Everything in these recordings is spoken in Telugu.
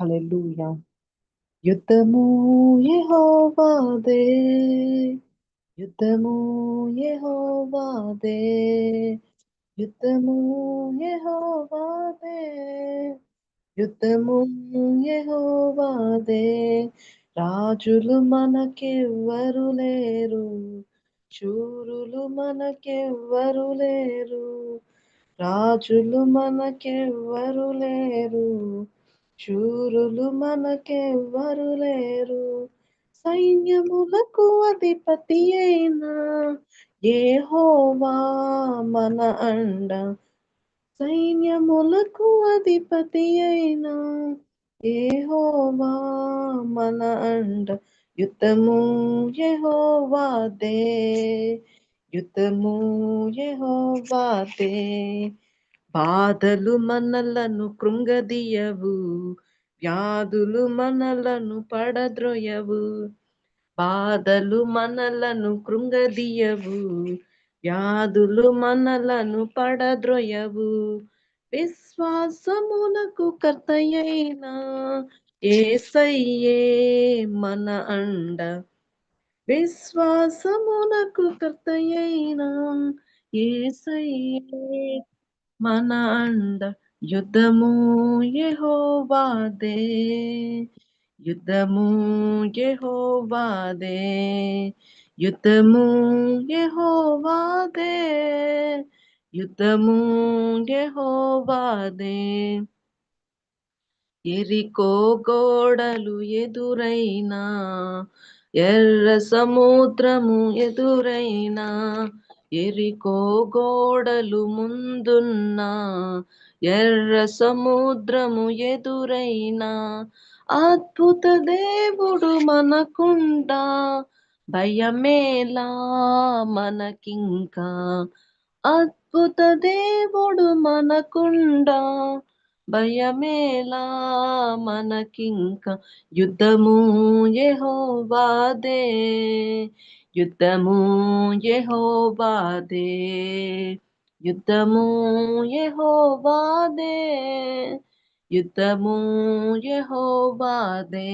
హల్లెలూయా యుద్ధము యెహోవాదే యుద్ధము యెహోవాదే యుద్ధము యెహోవాదే యుద్ధము యెహోవాదే. రాజులు మనకెవ్వరు లేరు శూరులు మనకెవ్వరు లేరు రాజులు మనకెవ్వరు లేరు శూరులు మనకెవ్వరు లేరు. సైన్యములకు అధిపతి అయినా ఏహోవా మన అండ. సైన్యములకు అధిపతి అయినా ఏహోవా మన అండ. యుద్ధము యెహోవాదే యుద్ధము యెహోవాదే బాధలు మనలను కృంగదీయవు వ్యాధులు మనలను పడద్రోయవు. బాధలు మనలను కృంగదీయవు వ్యాధులు మనలను పడద్రోయవు. విశ్వాసమునకు కర్తయైనా ఏసయ్యే మన అండ. విశ్వాసమునకు కర్తయైన ఏసయ్యే మన అండ యుద్ధము యెహోవాదే. యుద్ధము యెహోవాదే. యుద్ధము యెహోవాదే. యుద్ధము యెహోవాదే. ఎరికో గోడలు ఎదురైనా ఎర్ర సముద్రము ఎదురైనా ఎరికో గోడలు ముందున్నా ఎర్ర సముద్రము ఎదురైనా అద్భుత దేవుడు మనకుండా భయమేలా మనకింకా అద్భుత దేవుడు మనకుండా భయమేలా మనకింక యుద్ధము యెహోవాదే యుద్ధము యెహోవాదే యుద్ధము యెహోవాదే యుద్ధము యహోబాదే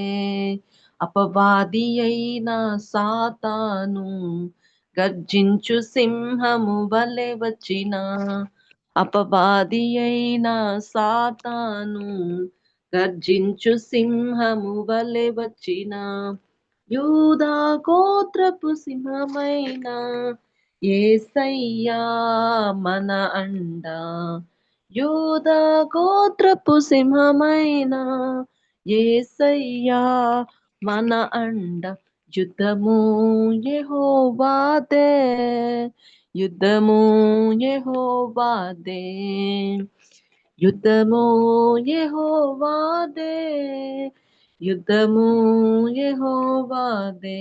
అపవాది అయిన సాతాను గర్జించు సింహము వలె వచ్చిన. అపవాది అయిన సాతాను గర్జించు సింహము వలె వచ్చిన. యూదా గోత్రపు సింహమైన ఏసయ్యా మన అండ. యూదా గోత్రపు సింహమైన ఏసయ్యా మన అండ. యుద్ధము యెహోవాదే యుద్ధము యెహోవాదే యుద్ధము యెహోవాదే. యుద్ధము యహోవాదే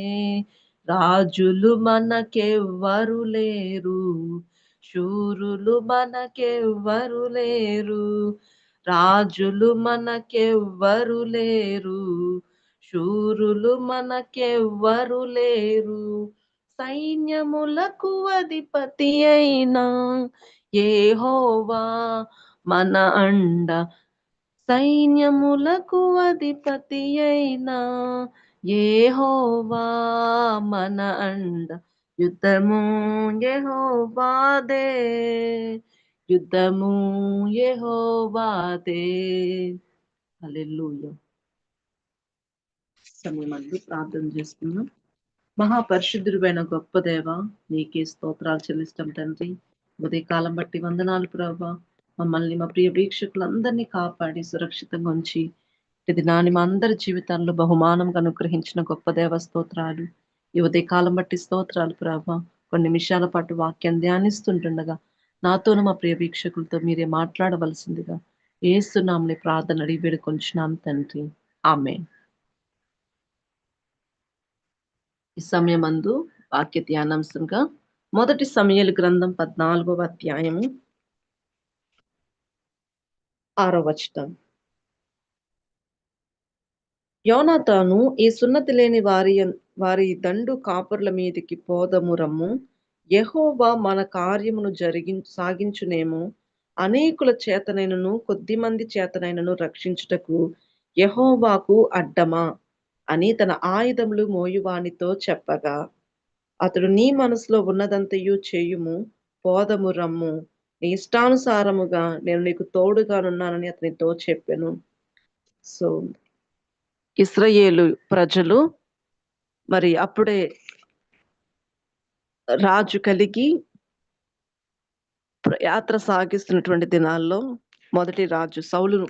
రాజులు మనకెవ్వరు లేరు శూరులు మనకెవ్వరు లేరు రాజులు మనకెవ్వరు లేరు శూరులు మనకెవ్వరు లేరు. సైన్యములకు అధిపతి అయినా ఏహోవా మన అండ సైన్యములకు అధిపతి అయినా ఏహోవా మన అండ. యుద్ధము యెహోవాదే యుద్ధము యెహోవాదే హల్లెలూయా. సమయమందు ప్రార్థన చేసుకున్నాం మహాపరిశుద్ధుడైన గొప్ప దేవ నీకే స్తోత్రాలు చెల్లిస్తాం తండ్రి. ఉదయకాలం బట్టి వందనాలు ప్రభా. మమ్మల్ని మా ప్రియ వీక్షకులందరినీ కాపాడి సురక్షితంగా ఉంచి ఇది నాని మా అందరి జీవితాల్లో బహుమానంగా అనుగ్రహించిన గొప్ప దేవ స్తోత్రాలు. ఈ ఉదయకాలం బట్టి స్తోత్రాలు ప్రభా. కొన్ని నిమిషాల పాటు వాక్యం ధ్యానిస్తుంటుండగా నాతోనూ మా ప్రియ వీక్షకులతో మీరే మాట్లాడవలసిందిగా ఏస్తున్నాంని ప్రార్థన అడిగి వేడుకొంచున్నాం తండ్రి. ఆమె ఈ సమయమందు వాక్య ధ్యానాంశంగా మొదటి సమయాలు గ్రంథం పద్నాలుగవ అధ్యాయము ఆరో వచనం యోనాతాను ఈ సున్నతి లేని వారి వారి దండు కాపర్ల మీదికి పోదము రమ్ము. యెహోవా మన కార్యమును జరిగి సాగించునేమో. అనేకుల చేతనైనను కొద్ది మంది చేతనైనను రక్షించుటకు యహోవాకు అడ్డమా అని తన ఆయుధములు మోయువానితో చెప్పగా అతడు నీ మనసులో ఉన్నదంతయు చేయుము పోదము రమ్ము. నీ ఇష్టానుసారముగా నేను నీకు తోడుగానున్నానని అతనితో చెప్పాను. సో ఇస్రయేలు ప్రజలు మరి అప్పుడే రాజు కలిగి ప్ర- యాత్ర సాగిస్తున్నటువంటి దినాల్లో మొదటి రాజు సౌలును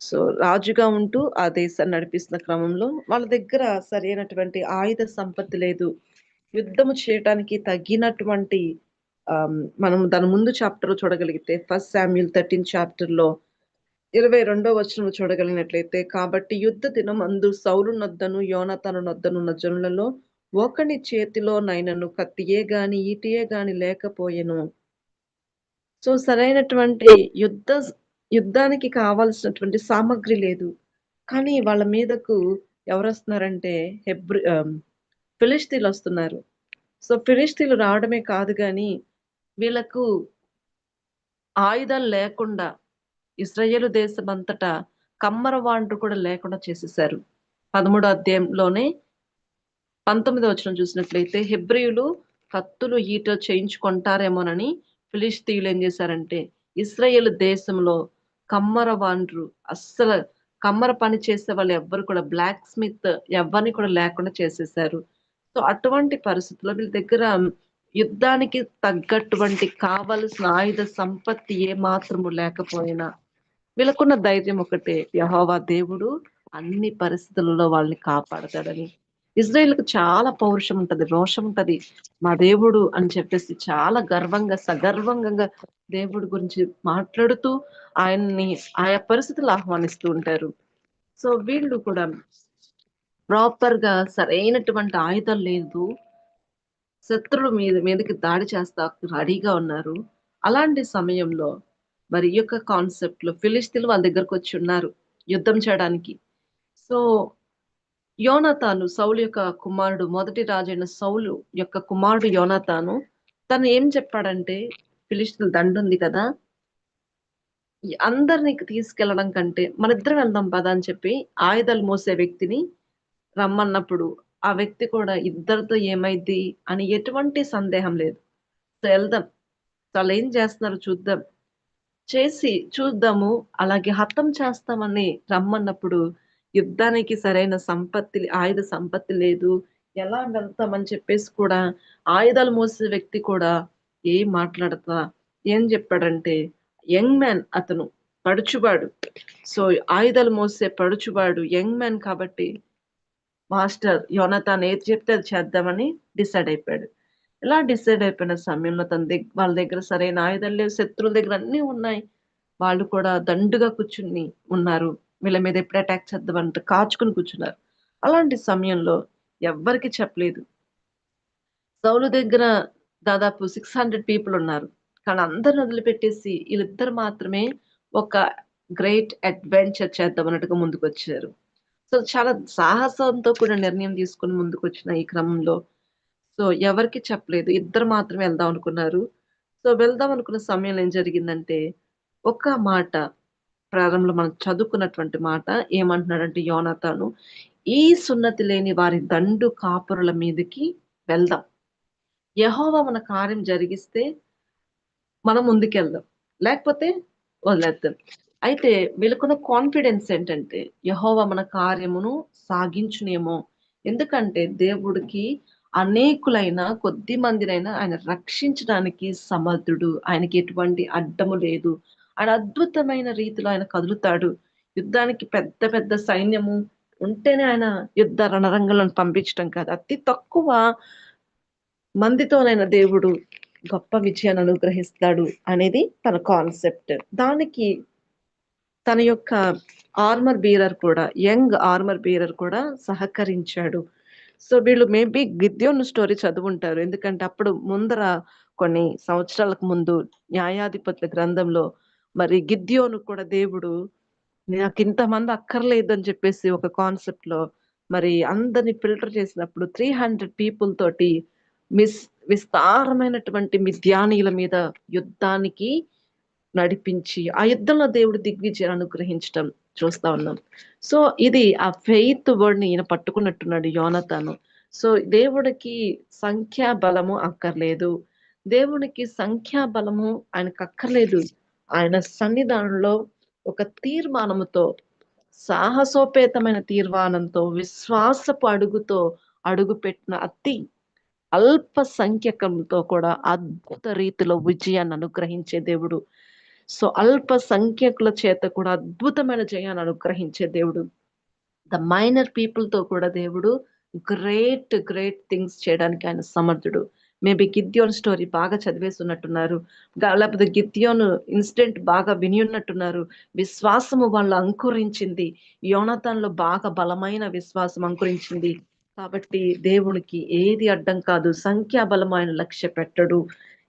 సో రాజుగా ఉంటూ ఆ దేశాన్ని నడిపిస్తున్న క్రమంలో వాళ్ళ దగ్గర సరైనటువంటి ఆయుధ సంపత్తి లేదు. యుద్ధము చేయటానికి తగినటువంటి మనం దాని ముందు చాప్టర్ చూడగలిగితే ఫస్ట్ శామ్యుల్ థర్టీన్ చాప్టర్లో ఇరవై రెండో వచనం చూడగలిగినట్లయితే కాబట్టి యుద్ధ దినం అందు సౌలు నొద్దను యోనతను నొద్దనున్న జనులలో ఒకని చేతిలో నైనను కత్తియే గాని ఈటియే గాని లేకపోయెను. సో సరైనటువంటి యుద్ధ యుద్ధానికి కావాల్సినటువంటి సామగ్రి లేదు. కానీ వాళ్ళ మీదకు ఎవరు వస్తున్నారంటే హెబ్రి ఫిలిస్తీన్లు వస్తున్నారు. సో ఫిలిస్తీన్లు రావడమే కాదు కానీ వీళ్ళకు ఆయుధాలు లేకుండా ఇస్రాయేలు దేశం అంతటా కమ్మర వాండ్రు కూడా లేకుండా చేసేసారు పదమూడో అధ్యాయంలోనే పంతొమ్మిదో వచ్చిన చూసినట్లయితే హెబ్రియులు కత్తులు ఈట చేయించుకుంటారేమోనని ఫిలిస్తీయులు ఏం చేశారంటే ఇస్రాయేల్ దేశంలో కమ్మర వాండ్రు అస్సలు కమ్మర పని చేసే వాళ్ళు ఎవ్వరు కూడా బ్లాక్ స్మిత్ ఎవరిని కూడా లేకుండా చేసేసారు సో అటువంటి పరిస్థితుల్లో వీళ్ళ దగ్గర యుద్ధానికి తగ్గటువంటి కావలసిన ఆయుధ సంపత్తి ఏ మాత్రము లేకపోయినా వీళ్ళకున్న ధైర్యం ఒకటే. యహోవా దేవుడు అన్ని పరిస్థితులలో వాళ్ళని కాపాడతాడని. ఇజ్రాయిల్కి చాలా పౌరుషం ఉంటది రోషం ఉంటది. మా దేవుడు అని చెప్పేసి చాలా గర్వంగా సగర్వంగా దేవుడి గురించి మాట్లాడుతూ ఆయన్ని ఆయా పరిస్థితులు ఆహ్వానిస్తూ ఉంటారు. సో వీళ్ళు కూడా ప్రాపర్గా సరైనటువంటి ఆయుధం లేదు. శత్రువుల మీద మీదకి దాడి చేస్తా రెడీగా ఉన్నారు. అలాంటి సమయంలో మరి ఈ యొక్క కాన్సెప్ట్లో ఫిలిస్తీన్లు వాళ్ళ దగ్గరకు వచ్చి ఉన్నారు యుద్ధం చేయడానికి. సో యోనతాను సౌలు యొక్క కుమారుడు మొదటి రాజైన సౌలు యొక్క కుమారుడు యోనతాను తను ఏం చెప్పాడంటే ఫిలిస్తీన్ల దండు ఉంది కదా అందరినీ అందరిని తీసుకెళ్ళడం కంటే మన ఇద్దరం వెళ్దాం పదా అని చెప్పి ఆయుధాలు మోసే వ్యక్తిని రమ్మన్నప్పుడు ఆ వ్యక్తి కూడా ఇద్దరితో ఏమైద్ది అని ఎటువంటి సందేహం లేదు. సో వెళ్దాం. వాళ్ళు ఏం చేస్తున్నారు చూద్దాం. చేసి చూద్దాము. అలాగే హతం చేస్తామని రమ్మన్నప్పుడు యుద్ధానికి సరైన సంపత్తి ఆయుధ సంపత్తి లేదు. ఎలా వెళ్తామని చెప్పేసి కూడా ఆయుధాలు మోసే వ్యక్తి కూడా ఏం మాట్లాడతా ఏం చెప్పాడంటే యంగ్ మ్యాన్ అతను పడుచువాడు. సో ఆయుధాలు మోసే పడుచువాడు యంగ్ మ్యాన్ కాబట్టి మాస్టర్ యోనతాన్ ఏది చెప్తే అది చేద్దామని డిసైడ్ అయిపోయాడు. ఇలా డిసైడ్ అయిపోయిన సమయంలో తన దగ్గర వాళ్ళ దగ్గర సరైన ఆయుధాలు లేవు శత్రువుల దగ్గర అన్నీ ఉన్నాయి. వాళ్ళు కూడా దండుగా కూర్చుని ఉన్నారు. వీళ్ళ మీద ఎప్పుడు అటాక్ చేద్దామంటే కాచుకుని కూర్చున్నారు. అలాంటి సమయంలో ఎవ్వరికి చెప్పలేదు. సౌలు దగ్గర దాదాపు సిక్స్ హండ్రెడ్ పీపుల్ ఉన్నారు. కానీ అందరిని వదిలిపెట్టేసి వీళ్ళిద్దరు మాత్రమే ఒక గ్రేట్ అడ్వెంచర్ చేద్దాం అన్నట్టుగా ముందుకు వచ్చారు సో చాలా సాహసంతో కూడా నిర్ణయం తీసుకుని ముందుకు వచ్చిన ఈ క్రమంలో. సో ఎవరికి చెప్పలేదు. ఇద్దరు మాత్రమే వెళ్దాం అనుకున్నారు. సో వెళ్దాం అనుకున్న సమయంలో ఏం జరిగిందంటే ఒక మాట ప్రారంభంలో మనం చదువుకున్నటువంటి మాట ఏమంటున్నాడంటే యోనతాను ఈ సున్నతి లేని వారి దండు కాపురుల మీదకి వెళ్దాం. యహోవా మన కార్యం జరిగిస్తే మనం ముందుకెళ్దాం. లేకపోతే వదిలేద్దాం. అయితే వీళ్ళకున్న కాన్ఫిడెన్స్ ఏంటంటే యహోవా మన కార్యమును సాగించునేమో. ఎందుకంటే దేవుడికి అనేకులైన కొద్ది మందినైనా ఆయన రక్షించడానికి సమర్థుడు. ఆయనకి ఎటువంటి అడ్డము లేదు. ఆయన అద్భుతమైన రీతిలో ఆయన కదులుతాడు. యుద్ధానికి పెద్ద పెద్ద సైన్యము ఉంటేనే ఆయన యుద్ధ రణరంగంలో పంపించడం కాదు. అతి తక్కువ మందితోనైనా దేవుడు గొప్ప విజయాన్ని అనుగ్రహిస్తాడు అనేది తన కాన్సెప్ట్ దానికి తన యొక్క ఆర్మర్ బీరర్ కూడా యంగ్ ఆర్మర్ బీరర్ కూడా సహకరించాడు. సో వీళ్ళు మేబీ గిద్యోన్ స్టోరీ చదువుంటారు. ఎందుకంటే అప్పుడు ముందర కొన్ని సంవత్సరాలకు ముందు న్యాయాధిపతుల గ్రంథంలో మరి గిద్యోను కూడా దేవుడు నాకు ఇంతమంది అక్కర్లేదు అని చెప్పేసి ఒక కాన్సెప్ట్లో మరి అందరిని ఫిల్టర్ చేసినప్పుడు త్రీ హండ్రెడ్ పీపుల్ తోటి మిస్ విస్తారమైనటువంటి మిద్యానీయుల మీద యుద్ధానికి నడిపించి ఆ యుద్ధంలో దేవుడు దిగ్విజయం అనుగ్రహించడం చూస్తా ఉన్నాం. సో ఇది ఆ ఫెయిత్ వర్డ్ని ఈయన పట్టుకున్నట్టున్నాడు యోనతాను. సో దేవుడికి సంఖ్యా బలము అక్కర్లేదు. దేవునికి సంఖ్యా బలము ఆయనకు అక్కర్లేదు. ఆయన సన్నిధానంలో ఒక తీర్మానముతో సాహసోపేతమైన తీర్మానంతో విశ్వాసపు అడుగుతో అడుగు పెట్టిన అతి అల్ప సంఖ్యకంతో కూడా అద్భుత రీతిలో విజయాన్ని అనుగ్రహించే దేవుడు సో అల్ప సంఖ్యకుల చేత కూడా అద్భుతమైన జయాన్ని అనుగ్రహించే దేవుడు. ద మైనర్ పీపుల్తో కూడా దేవుడు గ్రేట్ గ్రేట్ థింగ్స్ చేయడానికి ఆయన సమర్థుడు. మేబీ గిద్యోన్ స్టోరీ బాగా చదివేస్తున్నట్టున్నారు. లేకపోతే గిద్యోన్ ఇన్సిడెంట్ బాగా విని ఉన్నట్టున్నారు విశ్వాసము వాళ్ళు అంకురించింది. యోనతాన్లో బాగా బలమైన విశ్వాసం అంకురించింది. కాబట్టి దేవునికి ఏది అడ్డం కాదు. సంఖ్యా బలం లక్ష్య పెట్టడు.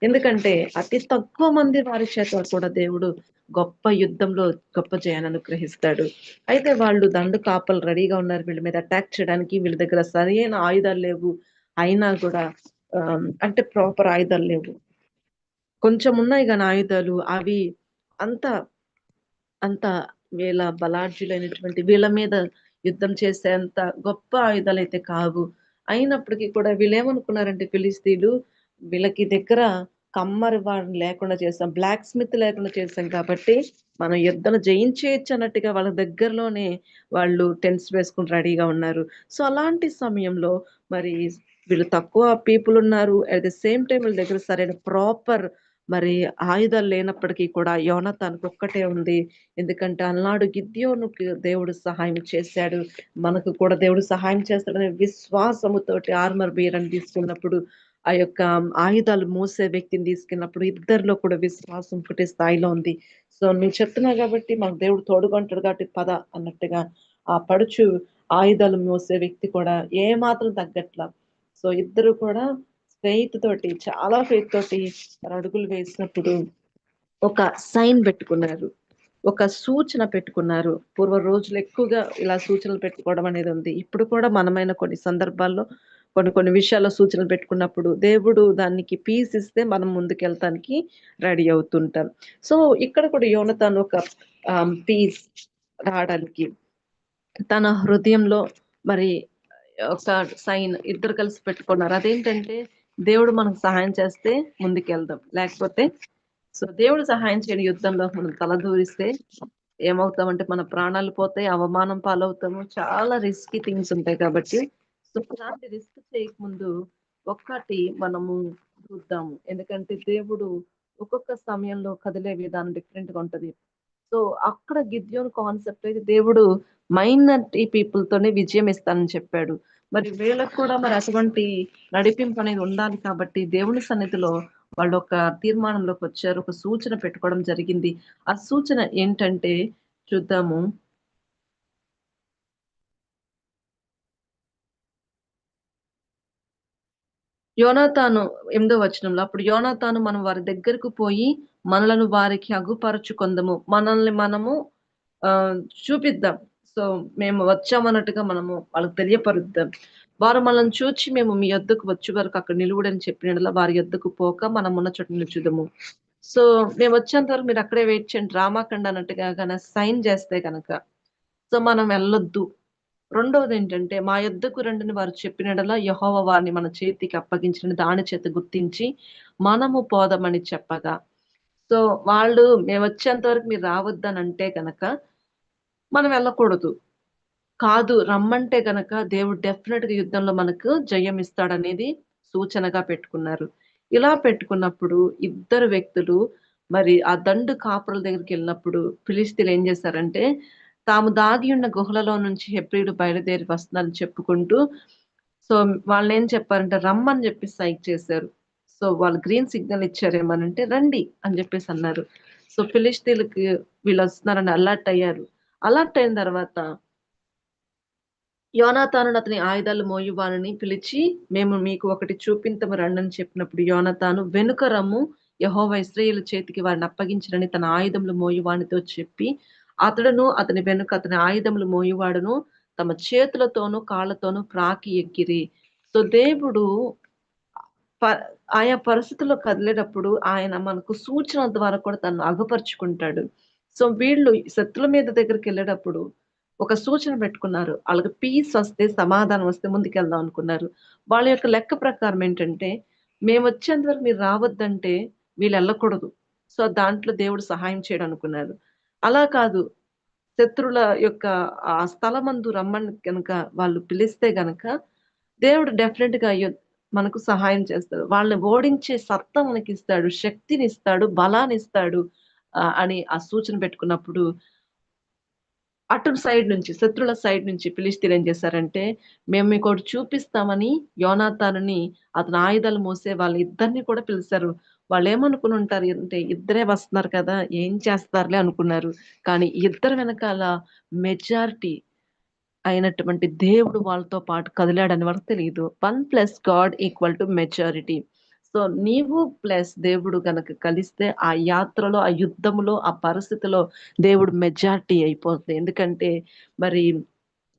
ఎందుకంటే అతి తక్కువ మంది వారి చేత కూడా దేవుడు గొప్ప యుద్ధంలో గొప్ప జయాన్ని అనుగ్రహిస్తాడు. అయితే వాళ్ళు దండు కాపలు రెడీగా ఉన్నారు. వీళ్ళ మీద అటాక్ చేయడానికి వీళ్ళ దగ్గర సరైన ఆయుధాలు లేవు. అయినా కూడా అంటే ప్రాపర్ ఆయుధాలు లేవు. కొంచెం ఉన్నాయి కానీ ఆయుధాలు అవి అంత అంత వీళ్ళ బలాఢ్యులైనటువంటి వీళ్ళ మీద యుద్ధం చేసేంత గొప్ప ఆయుధాలు అయితే కావు. అయినప్పటికీ కూడా వీళ్ళు ఏమనుకున్నారంటే ఫిలిస్తీన్లు వీళ్ళకి దగ్గర కమ్మరి వాడిని లేకుండా చేసాం బ్లాక్ స్మిత్ లేకుండా చేసాం కాబట్టి మనం యుద్ధం జయించేయచ్చు అన్నట్టుగా వాళ్ళ దగ్గరలోనే వాళ్ళు టెన్స్ వేసుకుని రెడీగా ఉన్నారు. సో అలాంటి సమయంలో మరి వీళ్ళు తక్కువ పీపుల్ ఉన్నారు. అట్ ది సేమ్ టైం వీళ్ళ దగ్గర సరైన ప్రాపర్ మరి ఆయుధాలు లేనప్పటికీ కూడా యోనతానికి ఒక్కటే ఉంది. ఎందుకంటే అన్నాడు గిద్యోనుకి దేవుడు సహాయం చేశాడు. మనకు కూడా దేవుడు సహాయం చేస్తాడనే విశ్వాసముతోటి ఆర్మర్ బీరని తీసుకున్నప్పుడు ఆ యొక్క ఆయుధాలు మోసే వ్యక్తిని తీసుకెళ్ళినప్పుడు ఇద్దరిలో కూడా విశ్వాసం పుట్టే స్థాయిలో ఉంది. సో నువ్వు చెప్తున్నా కాబట్టి మాకు దేవుడు తోడుకుంటాడు కాబట్టి పద అన్నట్టుగా ఆ పడుచు ఆయుధాలు మోసే వ్యక్తి కూడా ఏ మాత్రం తగ్గట్ల. సో ఇద్దరు కూడా ఫెయిత్ తోటి చాలా ఫెయిత్ తోటి అడుగులు వేసినప్పుడు ఒక సైన్ పెట్టుకున్నారు. ఒక సూచన పెట్టుకున్నారు. పూర్వ రోజులు ఎక్కువగా ఇలా సూచనలు పెట్టుకోవడం అనేది ఉంది. ఇప్పుడు కూడా మనమైన కొన్ని సందర్భాల్లో కొన్ని కొన్ని విషయాల్లో సూచనలు పెట్టుకున్నప్పుడు దేవుడు దానికి పీస్ ఇస్తే మనం ముందుకెళ్తానికి రెడీ అవుతుంటాం. సో ఇక్కడ కూడా యోనతాను ఒక పీస్ రావడానికి తన హృదయంలో మరి ఒక సైన్ ఇద్దరు కలిసి పెట్టుకున్నారు. అదేంటంటే దేవుడు మనకు సహాయం చేస్తే ముందుకెళ్దాం. లేకపోతే సో దేవుడు సహాయం చేయని యుద్ధంలో మనం తలదూరిస్తే ఏమవుతామంటే మన ప్రాణాలు పోతాయి అవమానం పాలవుతాము. చాలా రిస్కీ థింగ్స్ ఉంటాయి కాబట్టి సో అలాంటి రిస్క్ చేయకముందు ఒక్కటి మనము చూద్దాము. ఎందుకంటే దేవుడు ఒక్కొక్క సమయంలో కదిలే విధానం డిఫరెంట్గా ఉంటది. సో అక్కడ గిద్యోన్ కాన్సెప్ట్ అయితే దేవుడు మైనార్టీ పీపుల్ తోనే విజయం ఇస్తానని చెప్పాడు. మరి వీళ్ళకు కూడా మరి అటువంటి నడిపింపు అనేది ఉండాలి కాబట్టి దేవుని సన్నిధిలో వాళ్ళు ఒక తీర్మానంలోకి వచ్చారు ఒక సూచన పెట్టుకోవడం జరిగింది. ఆ సూచన ఏంటంటే చూద్దాము. యోనాతాను ఎనిమిదో వచనంలో అప్పుడు యోనాతాను మనం వారి దగ్గరకు పోయి మనలను వారికి అగుపరచుకొందము. మనల్ని మనము ఆ చూపిద్దాం. సో మేము వచ్చామన్నట్టుగా మనము వాళ్ళకి తెలియపరుద్దాం. వారు మనల్ని చూచి మేము మీ యొద్దకు వచ్చే వరకు అక్కడ నిలువుడని చెప్పిన వారి యొద్దకు పోక మనం ఉన్న చోట నిలుచుదాము. సో మేము వచ్చేంత వరకు మీరు అక్కడే వెయిట్ చేయండి. రామాకండ అన్నట్టుగా కనుక సైన్ చేస్తే కనుక. సో మనం వెళ్ళొద్దు. రెండవది ఏంటంటే మా యుద్ధకు రండిని వారు చెప్పినడలా యహోవ వారిని మన చేతికి అప్పగించిన దాని చేత గుర్తించి మనము పోదామని చెప్పగా. సో వాళ్ళు మేము వచ్చేంత వరకు మీరు రావద్దని అంటే కనుక మనం వెళ్ళకూడదు. కాదు రమ్మంటే గనక దేవుడు డెఫినెట్గా యుద్ధంలో మనకు జయం ఇస్తాడనేది సూచనగా పెట్టుకున్నారు. ఇలా పెట్టుకున్నప్పుడు ఇద్దరు వ్యక్తులు మరి ఆ దండు కాపురల దగ్గరికి వెళ్ళినప్పుడు ఫిలిస్తీన్లు ఏం చేశారంటే తాము దాగి ఉన్న గుహలలో నుంచి హెబ్రిలు బయలుదేరి వస్తున్నారని చెప్పుకుంటూ సో వాళ్ళు ఏం చెప్పారంటే రమ్మని చెప్పి సైక్ చేశారు. సో వాళ్ళు గ్రీన్ సిగ్నల్ ఇచ్చారేమనంటే రండి అని చెప్పేసి అన్నారు. సో ఫిలిస్తీన్కి వీళ్ళు వస్తున్నారని అలర్ట్ అయ్యారు. అలర్ట్ అయిన తర్వాత యోనాతాను అతని ఆయుధాలు మోయువానని పిలిచి మేము మీకు ఒకటి చూపింతము రండని చెప్పినప్పుడు యోనతాను వెనుక రమ్ము యహోవ ఇస్రాయేల్ చేతికి వారిని అప్పగించరని తన ఆయుధములు మోయువానితో చెప్పి అతడును అతని వెనుక అతని ఆయుధములు మోయువాడును తమ చేతులతోనూ కాళ్ళతోనూ ప్రాకి ఎక్కిరి సో దేవుడు ప- ఆయా పరిస్థితుల్లో కదిలేటప్పుడు ఆయన మనకు సూచన ద్వారా కూడా తను అగుపరుచుకుంటాడు. సో, వీళ్ళు శత్రుల మీద దగ్గరికి వెళ్ళేటప్పుడు ఒక సూచన పెట్టుకున్నారు. వాళ్ళకి పీస్ వస్తే, సమాధానం వస్తే ముందుకెళ్దాం అనుకున్నారు. వాళ్ళ యొక్క లెక్క ప్రకారం ఏంటంటే, మేము వరకు మీరు రావద్దంటే వీళ్ళు వెళ్ళకూడదు సో, దాంట్లో దేవుడు సహాయం చేయడనుకున్నారు. అలా కాదు. శత్రుల యొక్క ఆ స్థలమందు రమ్మని కనుక వాళ్ళు పిలిస్తే గనక, దేవుడు డెఫినెట్గా మనకు సహాయం చేస్తాడు. వాళ్ళని ఓడించే సత్తా శక్తిని ఇస్తాడు బలాన్ని ఇస్తాడు అని ఆ సూచన పెట్టుకున్నప్పుడు అటు సైడ్ నుంచి శత్రువుల సైడ్ నుంచి ఫిలిష్తీయులు ఏం చేశారంటే, మేము మీకోటి చూపిస్తామని యోనాతానుని అతని ఆయుధాలు మోసే వాళ్ళిద్దరిని కూడా వాళ్ళు ఏమనుకుని ఉంటారు అంటే, ఇద్దరే వస్తున్నారు కదా! ఏం చేస్తారులే అనుకున్నారు. కానీ ఇద్దరు వెనకాల మెజారిటీ అయినటువంటి దేవుడు వాళ్ళతో పాటు కదిలాడని వాళ్ళకి తెలీదు. 1 God equal to majority. So, నీవు ప్లస్ దేవుడు గనక కలిస్తే ఆ యాత్రలో, ఆ యుద్ధములో, ఆ పరిస్థితిలో దేవుడు మెజారిటీ అయిపోతుంది. ఎందుకంటే మరి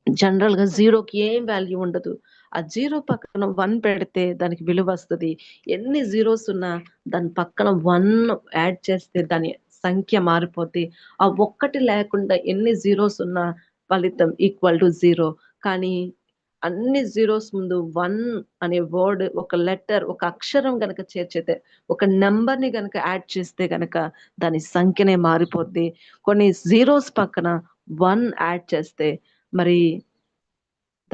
జనరల్‌గా జీరోకి ఏం వాల్యూ ఉండదు. ఆ జీరో పక్కన వన్ పెడితే దానికి విలువ వస్తుంది ఎన్ని జీరోస్ ఉన్నా దాని పక్కన వన్ యాడ్ చేస్తే దాని సంఖ్య మారిపోద్ది. ఆ ఒక్కటి లేకుండా ఎన్ని జీరోస్ ఉన్నా ఫలితం ఈక్వల్ టు జీరో. కానీ అన్ని జీరోస్ ముందు వన్ అనే వర్డ్ ఒక లెటర్, ఒక అక్షరం గనక చేర్చితే, ఒక నెంబర్ని గనక యాడ్ చేస్తే గనక దాని సంఖ్యనే మారిపోద్ది. కొన్ని జీరోస్ పక్కన వన్ యాడ్ చేస్తే మరి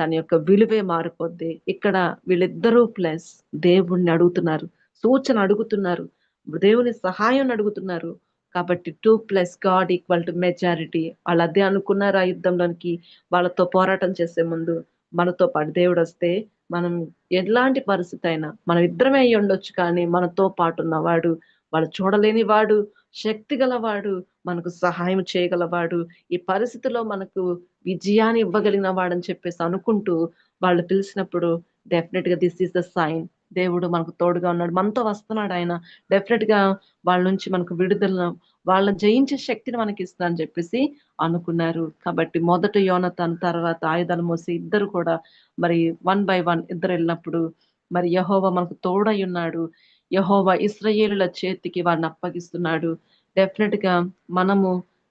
తన యొక్క విలువే మారిపోద్ది. ఇక్కడ వీళ్ళిద్దరూ ప్లస్ దేవుడిని అడుగుతున్నారు. సూచన అడుగుతున్నారు. దేవుని సహాయం అడుగుతున్నారు. కాబట్టి two plus God equal to majority. ఆళ్ళదే అనుకున్నారు ఆ యుద్ధంలోనికి వాళ్ళతో పోరాటం చేసే ముందు. మనతో పాటు దేవుడొస్తే మనం ఎలాంటి పరిస్థితి అయినా మనం ఇద్దరమే అయ్యుండొచ్చు కానీ మనతో పాటు ఉన్నవాడు వాళ్ళు చూడలేని వాడు, శక్తి గలవాడు, మనకు సహాయం చేయగలవాడు, ఈ పరిస్థితిలో మనకు విజయాన్ని ఇవ్వగలిగిన వాడని చెప్పేసి అనుకుంటూ వాళ్ళు పిలిచినప్పుడు డెఫినెట్గా దిస్ ఈస్ ద సైన్. దేవుడు మనకు తోడుగా ఉన్నాడు. మనతో వస్తున్నాడు ఆయన డెఫినెట్గా వాళ్ళ నుంచి మనకు విడుదల వాళ్ళని జయించే శక్తిని మనకి ఇస్తానని చెప్పేసి అనుకున్నారు. కాబట్టి మొదట తన తర్వాత ఆయుధాలు మోసి ఇద్దరు కూడా మరి వన్ బై వన్ ఇద్దరు వెళ్ళినప్పుడు మరి యహోవా మనకు తోడయ్యున్నాడు. యహోవా ఇశ్రాయేలుల చేతికి వారిని అప్పగిస్తున్నాడు. డెఫినెట్గా మనము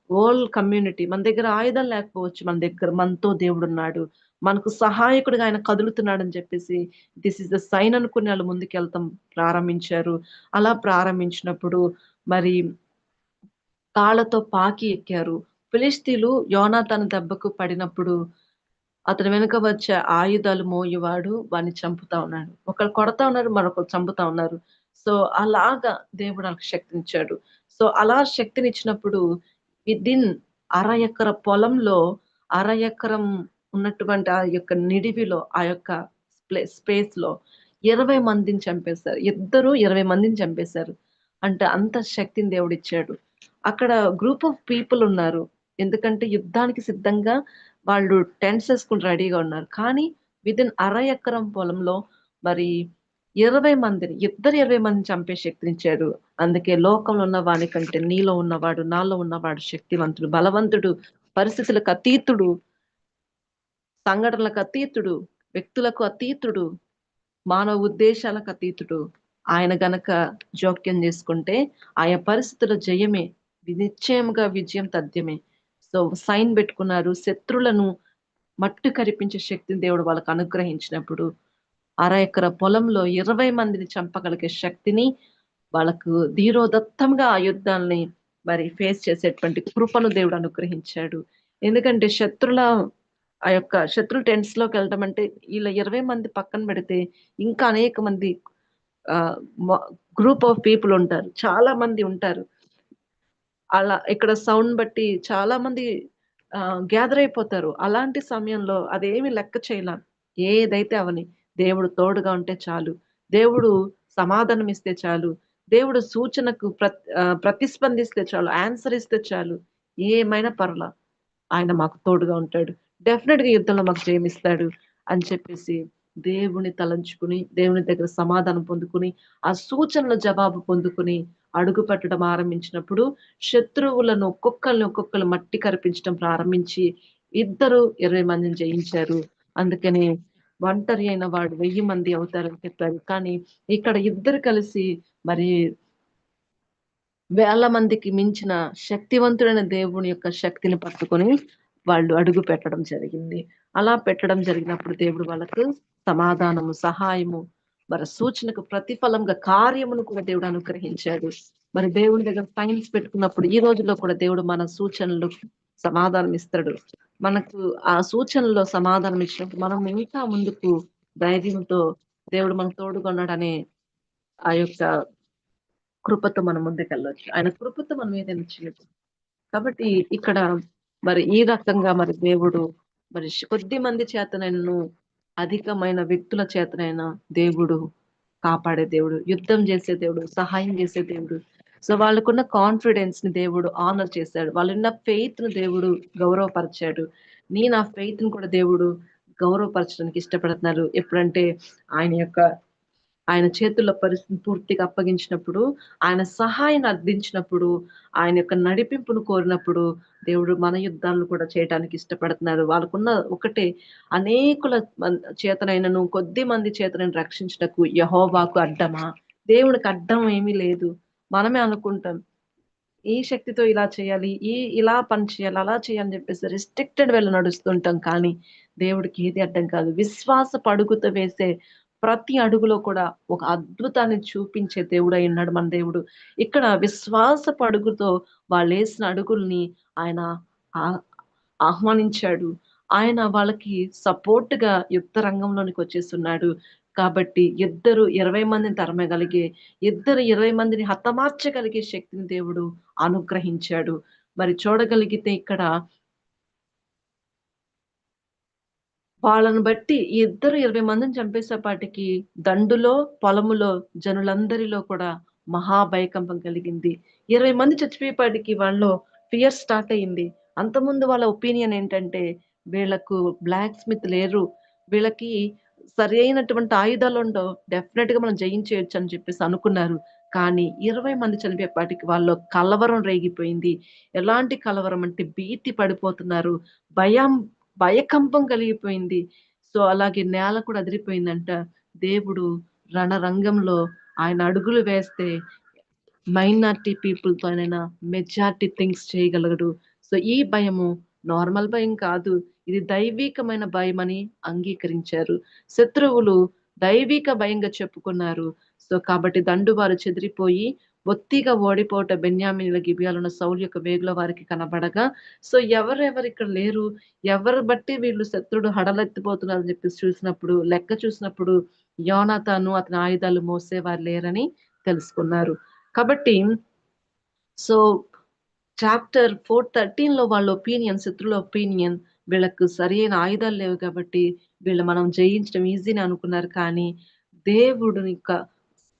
ఓల్ కమ్యూనిటీ మన దగ్గర ఆయుధం లేకపోవచ్చు. మన దగ్గర మనతో దేవుడు ఉన్నాడు మనకు సహాయకుడిగా ఆయన కదులుతున్నాడని చెప్పేసి దిస్ ఇస్ ద సైన్ అనుకుని ముందుకు వెళ్తాం ప్రారంభించారు. అలా ప్రారంభించినప్పుడు మరి కాళ్ళతో పాకి ఎక్కారు. ఫిలిస్తీలు యోనా తన దెబ్బకు పడినప్పుడు అతని వెనుక వచ్చే ఆయుధాలు మోయేవాడు వాడిని చంపుతా ఉన్నాడు. ఒకళ్ళు కొడతా ఉన్నారు. మరొకరు చంపుతా ఉన్నారు. సో, అలాగా దేవుడు నాకు శక్తినిచ్చాడు. సో, అలా శక్తినిచ్చినప్పుడు విదిన్ అర ఎకర పొలంలో, అర ఎకరం ఉన్నటువంటి ఆ యొక్క నిడివిలో, ఆ యొక్క స్పేస్లో ఇరవై మందిని చంపేశారు. ఇద్దరు 20 మందిని చంపేశారు. అంటే అంత శక్తిని దేవుడు ఇచ్చాడు అక్కడ గ్రూప్ ఆఫ్ పీపుల్ ఉన్నారు. ఎందుకంటే యుద్ధానికి సిద్ధంగా వాళ్ళు టెన్స్ వేసుకుని రెడీగా ఉన్నారు. కానీ విదిన్ అర ఎకరం పొలంలో మరి 20 మందిని ఇద్దరు 20 మందిని చంపే శక్తినిచ్చాడు. అందుకే లోకంలో ఉన్న వాని కంటే నీలో ఉన్నవాడు, నాలో ఉన్నవాడు శక్తివంతుడు, బలవంతుడు, పరిస్థితులకు అతీతుడు. సంఘటనలకు అతీతుడు, వ్యక్తులకు అతీతుడు, మానవ ఉద్దేశాలకు అతీతుడు. ఆయన గనక జోక్యం చేసుకుంటే ఆయా పరిస్థితుల జయమే. నిశ్చయముగా విజయం తథ్యమే. సో, సైన్ పెట్టుకున్నారు శత్రులను మట్టు కరిపించే శక్తిని దేవుడు వాళ్ళకి అనుగ్రహించినప్పుడు, అర ఎకర పొలంలో 20 మందిని చంపగలిగే శక్తిని వాళ్ళకు ధీరోదత్తంగా ఆ యుద్ధాల్ని మరి ఫేస్ చేసేటువంటి కృపను దేవుడు అనుగ్రహించాడు. ఎందుకంటే శత్రుల ఆ యొక్క శత్రు వెళ్ళడం అంటే ఇలా ఇరవై మంది పక్కన పెడితే ఇంకా అనేక మంది గ్రూప్ ఆఫ్ పీపుల్ ఉంటారు. చాలా మంది ఉంటారు. అలా ఇక్కడ సౌండ్ బట్టి చాలా మంది గ్యాదర్ అయిపోతారు. అలాంటి సమయంలో అదేమి లెక్క చేయలేం ఏదైతే అవని. దేవుడు తోడుగా ఉంటే చాలు. దేవుడు సమాధానం ఇస్తే చాలు. దేవుడు సూచనకు ప్రతి ప్రతిస్పందిస్తే చాలు. ఆన్సర్ ఇస్తే చాలు. ఏమైనా పర్లా. ఆయన మాకు తోడుగా ఉంటాడు. డెఫినెట్గా యుద్ధంలో మాకు జయమిస్తాడు అని చెప్పేసి దేవుని తలంచుకుని, దేవుని దగ్గర సమాధానం పొందుకుని, ఆ సూచనల జవాబు పొందుకుని అడుగు పెట్టడం ఆరంభించినప్పుడు శత్రువులను ఒక్కొక్కరిని ఒక్కొక్కరు మట్టి కరిపించడం ప్రారంభించి ఇద్దరు 20 మందిని జయించారు. అందుకని ఒంటరి అయిన వాడు వెయ్యి మంది అవుతారని చెప్పారు. కానీ ఇక్కడ ఇద్దరు కలిసి మరి వేల మందికి మించిన శక్తివంతుడైన దేవుని యొక్క శక్తిని పట్టుకొని వాళ్ళు అడుగు పెట్టడం జరిగింది. అలా పెట్టడం జరిగినప్పుడు దేవుడు వాళ్ళకు సమాధానము సహాయము మరి సూచనకు ప్రతిఫలంగా కార్యమును కూడా దేవుడు అనుగ్రహించాడు. మరి దేవుని దగ్గర సైన్స్ పెట్టుకున్నప్పుడు ఈ రోజుల్లో కూడా దేవుడు మన సూచనలు సమాధానం ఇస్తాడు మనకు ఆ సూచనలో సమాధానం ఇచ్చినప్పుడు మనం ఇంకా ముందుకు ధైర్యంతో దేవుడు మనకు తోడుగొన్నాడనే ఆ యొక్క కృపతో మనం ముందుకెళ్ళొచ్చు. ఆయన కృపతో మనం ఏదైనా చేయొచ్చు. కాబట్టి ఇక్కడ మరి ఈ రకంగా మరి దేవుడు మరి కొద్ది మంది చేతనైనను అధికమైన వ్యక్తుల చేతనైనా దేవుడు కాపాడే దేవుడు యుద్ధం చేసే దేవుడు సహాయం చేసే దేవుడు సో వాళ్ళకున్న కాన్ఫిడెన్స్ని దేవుడు ఆనర్ చేశాడు. వాళ్ళున్న ఫెయిత్ను దేవుడు గౌరవపరిచాడు. నీ నా ఫెయిత్ను కూడా దేవుడు గౌరవపరచడానికి ఇష్టపడుతున్నారు ఎప్పుడంటే ఆయన యొక్క ఆయన చేతుల్లో పరిస్థితిని పూర్తిగా అప్పగించినప్పుడు ఆయన సహాయాన్ని అర్థించినప్పుడు ఆయన యొక్క నడిపింపును కోరినప్పుడు దేవుడు మన యుద్ధాలను కూడా చేయడానికి ఇష్టపడుతున్నారు వాళ్ళకున్న ఒకటే అనేకుల మన్- చేతనైనను కొద్ది మంది చేతనైన రక్షించటకు యహోవాకు అడ్డమా? దేవునికి అడ్డం ఏమీ లేదు. మనమే అనుకుంటాం. ఈ శక్తితో ఇలా చేయాలి? ఈ ఇలా పని చేయాలి? అలా చేయాలని చెప్పేసి రిస్ట్రిక్టెడ్ వెళ్ళి నడుస్తుంటాం కానీ దేవుడికి ఏది అడ్డం కాదు. విశ్వాస పడుగుతో వేసే ప్రతి అడుగులో కూడా ఒక అద్భుతాన్ని చూపించే దేవుడు అయి ఉన్నాడు మన దేవుడు. ఇక్కడ విశ్వాస పడుగుతో వాళ్ళు వేసిన అడుగుల్ని ఆయన ఆహ్వానించాడు. ఆయన వాళ్ళకి సపోర్ట్గా యుద్ధ రంగంలోనికి వచ్చేస్తున్నాడు. కాబట్టి ఇద్దరు ఇరవై మందిని తరమగలిగే ఇద్దరు ఇరవై మందిని హతమార్చగలిగే శక్తిని దేవుడు అనుగ్రహించాడు. మరి చూడగలిగితే ఇక్కడ వాళ్ళను బట్టి ఈ ఇద్దరు ఇరవై మందిని చంపేసేపాటికి దండులో పొలములో జనులందరిలో కూడా మహాభయకంపం కలిగింది. ఇరవై మంది చచ్చిపోయేపాటికి వాళ్ళలో ఫియర్ స్టార్ట్ అయింది అంతకుముందు వాళ్ళ ఒపీనియన్ ఏంటంటే వీళ్ళకు బ్లాక్ స్మిత్ లేరు. వీళ్ళకి సరి అయినటువంటి ఆయుధాలు ఉండవు డెఫినెట్గా మనం జయించేయచ్చు అని చెప్పేసి అనుకున్నారు. కానీ ఇరవై మంది చనిపోయేపాటికి వాళ్ళు కలవరం రేగిపోయింది. ఎలాంటి కలవరం అంటే భీతి పడిపోతున్నారు. భయం భయకంపం కలిగిపోయింది. సో అలాగే నేల కూడా అదిరిపోయిందంట. దేవుడు రణరంగంలో ఆయన అడుగులు వేస్తే మైనార్టీ పీపుల్ ఆయన మెజార్టీ థింగ్స్ చేయగలగడు. సో ఈ భయము నార్మల్ భయం కాదు. ఇది దైవికమైన భయం అని అంగీకరించారు. శత్రువులు దైవిక భయంగా చెప్పుకున్నారు. సో కాబట్టి దండువారు చెదిరిపోయి ఒత్తిగా ఓడిపోట బెన్యామినుల గిబియాలున్న సౌలు యొక్క వేగుల వారికి కనబడగా సో ఎవరెవరు ఇక్కడ లేరు? ఎవరు బట్టి వీళ్ళు శత్రుడు హడలెత్తిపోతున్నారు అని చెప్పి చూసినప్పుడు లెక్క చూసినప్పుడు యోనాతాను అతని ఆయుధాలు మోసేవారు లేరని తెలుసుకున్నారు. కాబట్టి సో చాప్టర్ ఫోర్ థర్టీన్లో వాళ్ళ ఒపీనియన్ శత్రుల ఒపీనియన్ వీళ్ళకు సరైన ఆయుధాలు లేవు కాబట్టి వీళ్ళు మనం జయించడం ఈజీని అనుకున్నారు. కానీ దేవుడిని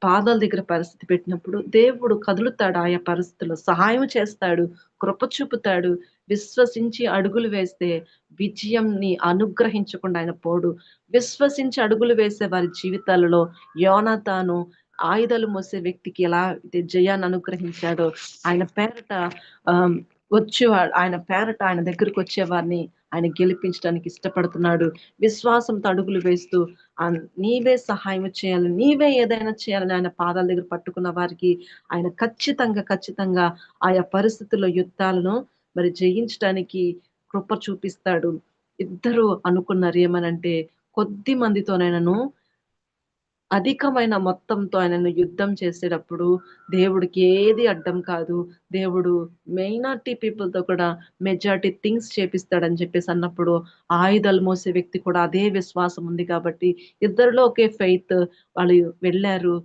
పాదాల దగ్గర పరిస్థితి పెట్టినప్పుడు దేవుడు కదులుతాడు ఆయా పరిస్థితుల్లో. సహాయం చేస్తాడు కృప చూపుతాడు విశ్వసించి అడుగులు వేస్తే విజయంని అనుగ్రహించకుండా ఆయన పోడు. విశ్వసించి అడుగులు వేసే వారి జీవితాలలో యోనతాను ఆయుధాలు మోసే వ్యక్తికి ఎలా అయితే జయాన్ని అనుగ్రహించాడో ఆయన పేరట ఆ వచ్చేవాడు. ఆయన పేరట ఆయన దగ్గరకు వచ్చేవారిని ఆయన గెలిపించడానికి ఇష్టపడుతున్నాడు. విశ్వాసంతో అడుగులు వేస్తూ ఆ నీవే సహాయం చేయాలి నీవే ఏదైనా చేయాలని ఆయన పాదాల దగ్గర పట్టుకున్న వారికి ఆయన ఖచ్చితంగా ఖచ్చితంగా ఆయా పరిస్థితుల్లో యుద్ధాలను మరి జయించడానికి కృప చూపిస్తాడు. ఇద్దరు అనుకున్నారు ఏమనంటే కొద్ది మందితోనైనాను అధికమైన మొత్తంతో ఆయనను యుద్ధం చేసేటప్పుడు దేవుడికి ఏది అడ్డం కాదు. దేవుడు మైనార్టీ పీపుల్తో కూడా మెజార్టీ థింగ్స్ చేపిస్తాడని చెప్పేసి అన్నప్పుడు ఆయుధాలు మోసే వ్యక్తి కూడా అదే విశ్వాసం ఉంది కాబట్టి ఇద్దరిలో ఒకే ఫెయిత్ వాళ్ళు వెళ్ళారు.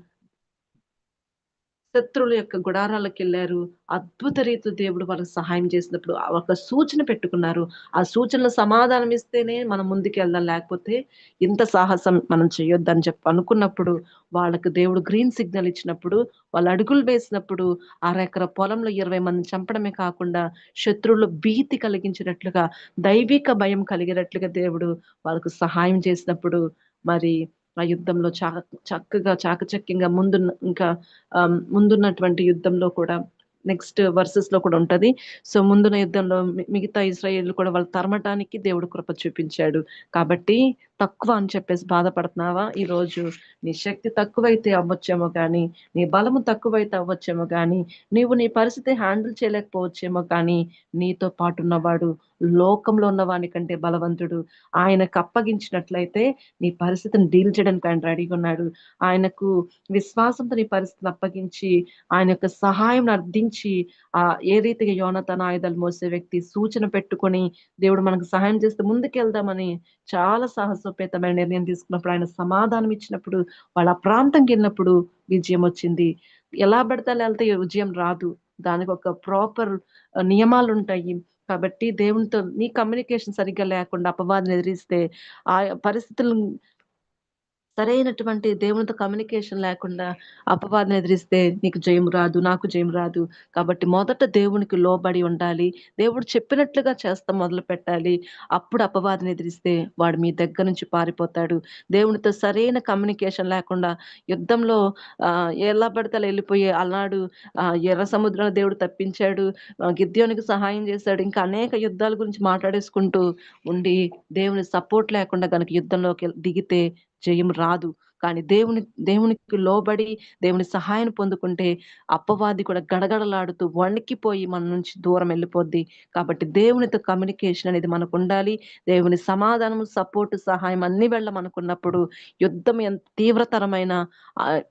శత్రువుల యొక్క గుడారాలకు వెళ్ళారు. అద్భుత రీతి దేవుడు వాళ్ళకి సహాయం చేసినప్పుడు ఆ ఒక సూచన పెట్టుకున్నారు. ఆ సూచనలు సమాధానం ఇస్తేనే మనం ముందుకు వెళ్దాం. లేకపోతే ఇంత సాహసం మనం చేయొద్దని చెప్పి అనుకున్నప్పుడు వాళ్ళకు దేవుడు గ్రీన్ సిగ్నల్ ఇచ్చినప్పుడు వాళ్ళు అడుగులు వేసినప్పుడు అరెకర పొలంలో ఇరవై మంది చంపడమే కాకుండా శత్రువులు భీతి కలిగించినట్లుగా దైవిక భయం కలిగినట్లుగా దేవుడు వాళ్ళకు సహాయం చేసినప్పుడు మరి ఆ యుద్ధంలో చా చక్కగా చాకచక్యంగా ముందు ఇంకా ముందున్నటువంటి యుద్ధంలో కూడా నెక్స్ట్ వర్సెస్లో కూడా ఉంటది. సో ముందున్న యుద్ధంలో మిగతా ఇస్రాయేల్ కూడా వాళ్ళు తరమటానికి దేవుడు కృప చూపించాడు. కాబట్టి తక్కువ అని చెప్పేసి బాధపడుతున్నావా? ఈ రోజు నీ శక్తి తక్కువైతే అవ్వచ్చేమో కానీ నీ బలము తక్కువైతే అవ్వచ్చేమో కానీ నీవు నీ పరిస్థితి హ్యాండిల్ చేయలేకపోవచ్చేమో కానీ నీతో పాటు ఉన్నవాడు లోకంలో ఉన్న వాని కంటే బలవంతుడు. ఆయనకు అప్పగించినట్లయితే నీ పరిస్థితిని డీల్ చేయడానికి ఆయన రెడీగా ఉన్నాడు. ఆయనకు విశ్వాసంతో నీ పరిస్థితిని అప్పగించి ఆయన యొక్క సహాయం అర్థించి ఆ ఏ రీతిగా యోనతన ఆయుధాలు మోసే వ్యక్తి సూచన పెట్టుకొని దేవుడు మనకు సహాయం చేస్తే ముందుకెళ్దామని చాలా సాహసోపేతమైన నిర్ణయం తీసుకున్నప్పుడు ఆయన సమాధానం ఇచ్చినప్పుడు వాళ్ళ ప్రాంతంకి వెళ్ళినప్పుడు విజయం వచ్చింది. ఎలా పడితే అలా వెళ్తే విజయం రాదు. దానికి ఒక ప్రాపర్ నియమాలు ఉంటాయి. కాబట్టి దేవునితో నీ కమ్యూనికేషన్ సరిగ్గా లేకుండా అపవాదిని ఎదిరిస్తే ఆ పరిస్థితులు సరైనటువంటి దేవునితో కమ్యూనికేషన్ లేకుండా అపవాదం ఎదిరిస్తే నీకు జయం రాదు నాకు జయం రాదు. కాబట్టి మొదట దేవునికి లోబడి ఉండాలి. దేవుడు చెప్పినట్లుగా చేస్తాం మొదలు పెట్టాలి. అప్పుడు అపవాదం ఎదిరిస్తే వాడు మీ దగ్గర నుంచి పారిపోతాడు. దేవునితో సరైన కమ్యూనికేషన్ లేకుండా యుద్ధంలో ఎలా పడితే వెళ్ళిపోయి ఆ ఎర్ర సముద్రంలో దేవుడు తప్పించాడు. గిద్యోనికి సహాయం చేశాడు. ఇంకా అనేక యుద్ధాల గురించి మాట్లాడేసుకుంటూ ఉండి దేవుని సపోర్ట్ లేకుండా కనుక యుద్ధంలోకి దిగితే జయం రాదు. కానీ దేవుని దేవునికి లోబడి దేవుని సహాయం పొందుకుంటే అప్పవాది కూడా గడగడలాడుతూ వణికిపోయి మన నుంచి దూరం వెళ్ళిపోద్ది. కాబట్టి దేవునితో కమ్యూనికేషన్ అనేది మనకు ఉండాలి దేవుని సమాధానం సపోర్ట్ సహాయం అన్ని వెళ్ళ మనకున్నప్పుడు యుద్ధం ఎంత తీవ్రతరమైన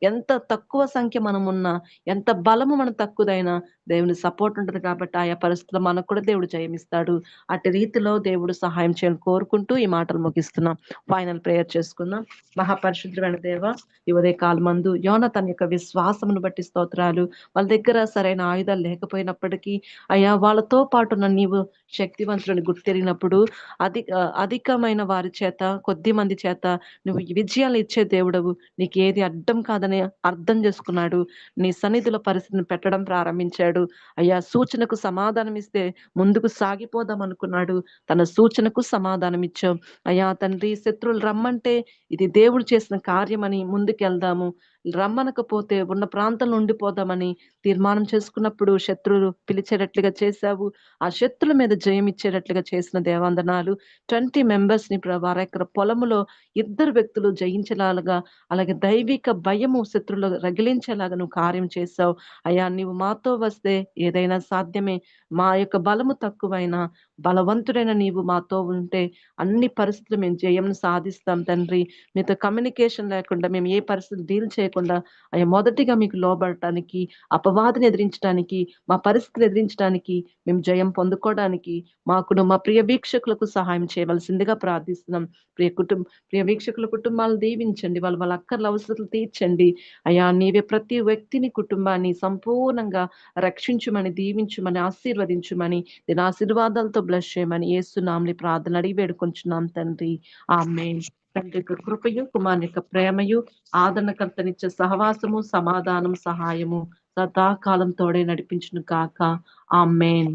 ఎంత తక్కువ సంఖ్య మనం ఉన్నా ఎంత బలము మన తక్కువదైనా దేవుని సపోర్ట్ ఉంటుంది కాబట్టి ఆయా పరిస్థితుల్లో మనకు కూడా దేవుడు జయమిస్తాడు. అటు రీతిలో దేవుడు సహాయం చేయాలని కోరుకుంటూ ఈ మాటలు ముగిస్తున్నాం. ఫైనల్ ప్రేయర్ చేసుకుందాం. మహాపరిశుద్ధమైన దేవ ఈ కాలమందు యోన తన యొక్క విశ్వాసమును బట్టి స్తోత్రాలు. వాళ్ళ దగ్గర సరైన ఆయుధాలు లేకపోయినప్పటికీ అయ్యా వాళ్ళతో పాటున్న నీవు శక్తివంతులను గుర్తెరిగినప్పుడు అధిక అధికమైన వారి చేత కొద్ది మంది చేత నువ్వు విజయాలు ఇచ్చే దేవుడవు. నీకు ఏది అడ్డం కాదని అర్థం చేసుకున్నాడు. నీ సన్నిధిలో పరిస్థితిని పెట్టడం ప్రారంభించాడు. అయ్యా సూచనకు సమాధానం ఇస్తే ముందుకు సాగిపోదాం అనుకున్నాడు. తన సూచనకు సమాధానం ఇచ్చాం. అయ్యా తండ్రి శత్రువులు రమ్మంటే ఇది దేవుడు చేసిన కార్యమని ముందుకెళ్దాము. రమ్మనకపోతే ఉన్న ప్రాంతంలో ఉండిపోదామని తీర్మానం చేసుకున్నప్పుడు శత్రువులు పిలిచేటట్లుగా చేశావు. ఆ శత్రుల మీద జయం ఇచ్చేటట్లుగా చేసిన దేవందనాలు ట్వంటీ మెంబర్స్ని ప్ర- వారి యొక్క పొలములో ఇద్దరు వ్యక్తులు జయించేలాగా అలాగే దైవిక భయము శత్రులు రగిలించేలాగా నువ్వు కార్యం చేశావు. అయ్యా నీవు మాతో వస్తే ఏదైనా సాధ్యమే. మా యొక్క బలము తక్కువైనా బలవంతుడైన నీవు మాతో ఉంటే అన్ని పరిస్థితులు మేము జయం సాధిస్తాం తండ్రి. మీతో కమ్యూనికేషన్ లేకుండా మేము ఏ పరిస్థితులు డీల్ చేయకుండా అయ్యా మొదటిగా మీకు లోబడటానికి అపవాదిని ఎదిరించడానికి మా పరిస్థితిని ఎదిరించడానికి మేము జయం పొందుకోవడానికి మాకును మా ప్రియ వీక్షకులకు సహాయం చేయవలసిందిగా ప్రార్థిస్తున్నాం. ప్రియ కుటుంబ ప్రియ వీక్షకుల కుటుంబాలు దీవించండి. వాళ్ళ వాళ్ళ అక్కర్ల అవసరాలు తీర్చండి. అయ్యా నీవే ప్రతి వ్యక్తిని కుటుంబాన్ని సంపూర్ణంగా రక్షించుమని దీవించుమని ఆశీర్వదించుమని దీని ఆశీర్వాదాలతో బ్లెస్ చేయమని ఏస్తున్నాంని ప్రార్థన అడిగి వేడుకొంచున్నాం తండ్రి. ఆమె తండ్రి యొక్క కృపయు కుమారుని యొక్క ప్రేమయు ఆదరణకర్తనిచ్చే సహవాసము సమాధానం సహాయము సదాకాలం తోడే నడిపించును కాక ఆ మెయిన్